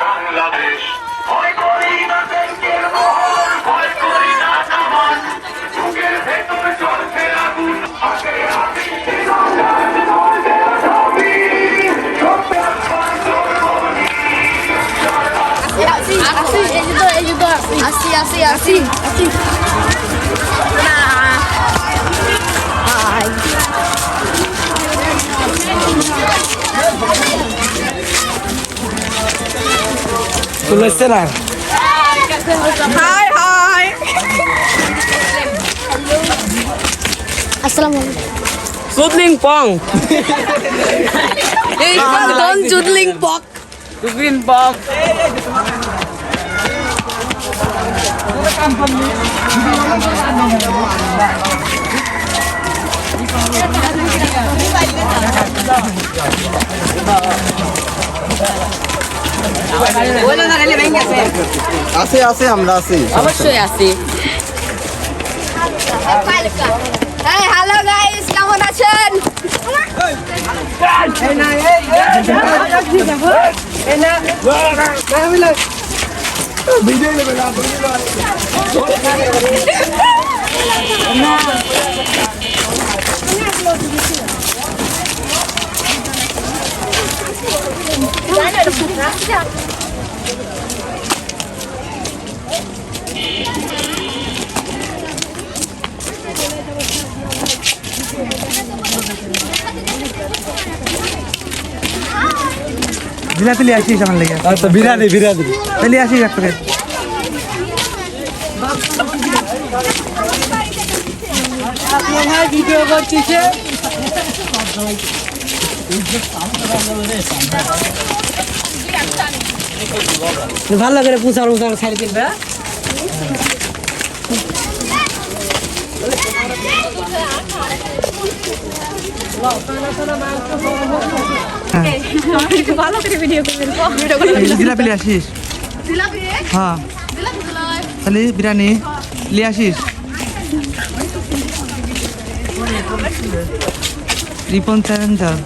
বাংলাদেশ ভয় করি না ব্যাংকের মহল ভয় করি না তামান বুকের ভেতর চলছে আগুন হাতে হাতে Así, así, así, así. তুলেছে না হাই হাই। আসসালামু আলাইকুম। সুদলিং পং। এই ডন জুডলিং পক। সুদলিং পং। আছে আছে আমরা আছি। অবশ্যই আছি। হ্যালো গাইস কেমন আছেন? লিয়ে আসিস আমার লেগে আচ্ছা বিরিয়ানি বিরিয়ানি তাহলে আসিস এক প্যাকেট ভালো করে পুষার পুষার ছাড়ি দিবে জিলাপি লিয়ে আসিস? হ্যাঁ। তাহলে বিরিয়ানি আসিস? রিপন চ্যালেঞ্জার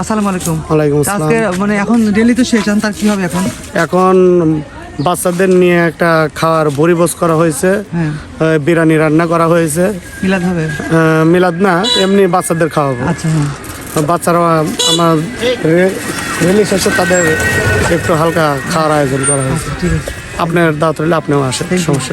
আসসালামু আলাইকুম ওয়ালাইকুম আসসালাম। আজকে মানে এখন ডেলি তো শেষ তার কি হবে এখন? এখন বাচ্চাদের নিয়ে একটা খাওয়ার বরিবোস করা হয়েছে হ্যাঁ। বিরিয়ানি রান্না করা হয়েছে। মিলাদ হবে? মিলাদ না এমনি বাচ্চাদের খাওয়াবো। আচ্ছা হ্যাঁ। বাচ্চারা আমার রিলিজ আছে তাদের একটু হালকা খাওয়ার আয়োজন করা হয়েছে। আপনার দাওয়াত রইলে আপনিও আসেন সমস্যা